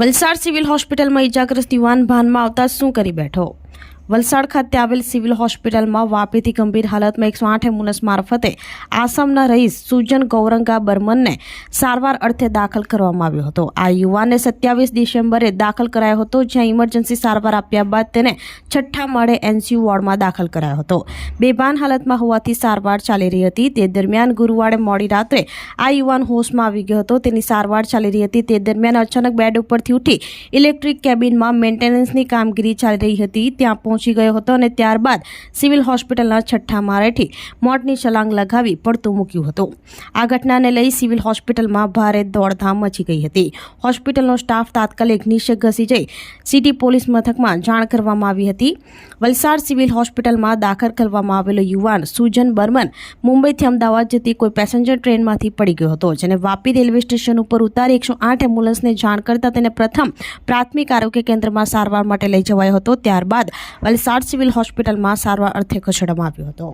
Valsad civil હોસ્પિટલમાં ઇજાગ્રસ્ત યુવાન ભાનમાં આવતા શું કરી બેઠો? વલસાડ ખાતે આવેલ સિવિલ હોસ્પિટલમાં વાપીથી ગંભીર હાલતમાં એકસો આઠ એમ્બ્યુલન્સ મારફતે આસામના રહીશ સુજન ગૌરંગા બર્મનને સારવાર અર્થે દાખલ કરવામાં આવ્યો હતો. આ યુવાનને સત્યાવીસ ડિસેમ્બરે દાખલ કરાયો હતો, જ્યાં ઇમરજન્સી સારવાર આપ્યા બાદ તેને છઠ્ઠા માળે એનસીયુ વોર્ડમાં દાખલ કરાયો હતો. બેભાન હાલતમાં હોવાથી સારવાર ચાલી રહી હતી. તે દરમિયાન ગુરુવારે મોડી રાત્રે આ યુવાન હોશમાં આવી ગયો હતો. તેની સારવાર ચાલી રહી હતી. તે દરમિયાન અચાનક બેડ ઉપરથી ઉઠી ઇલેક્ટ્રિક કેબિનમાં મેન્ટેનન્સની કામગીરી ચાલી રહી હતી. ત્યાં પહોંચી ગયો હતો અને ત્યારબાદ સિવિલ હોસ્પિટલના છઠ્ઠા માળેથી મોતની છલાંગ લગાવી પડતું મૂક્યું હતું. આ ઘટનાને લઈ સિવિલ હોસ્પિટલમાં ભારે દોડધામ મચી ગઈ હતી. હોસ્પિટલનો સ્ટાફ તાત્કાલિક નિશે ઘસી જઈ સિટી પોલીસ મથકમાં જાણ કરવામાં આવી હતી. વલસાડ સિવિલ હોસ્પિટલમાં દાખલ કરવામાં આવેલો યુવાન સુજન બર્મન મુંબઈથી અમદાવાદ જતી કોઈ પેસેન્જર ટ્રેનમાંથી પડી ગયો હતો, જેને વાપી રેલવે સ્ટેશન ઉપર ઉતારી એકસો આઠ એમ્બ્યુલન્સને જાણ કરતા તેને પ્રથમ પ્રાથમિક આરોગ્ય કેન્દ્રમાં સારવાર માટે લઈ જવાયો હતો. ત્યારબાદ વલસાડ સિવિલ હોસ્પિટલમાં સારવાર અર્થે ખસેડવામાં આવ્યો હતો.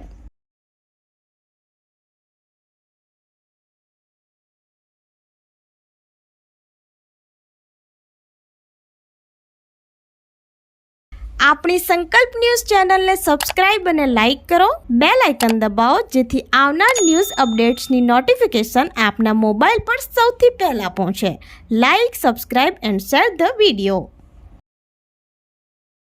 આપણી સંકલ્પ ન્યૂઝ ચેનલને સબસ્ક્રાઇબ અને લાઇક કરો. બે લાઇકન દબાવો, જેથી આવનાર ન્યૂઝ અપડેટ્સની નોટિફિકેશન આપના મોબાઈલ પર સૌથી પહેલાં પહોંચે. Like, subscribe and share the video.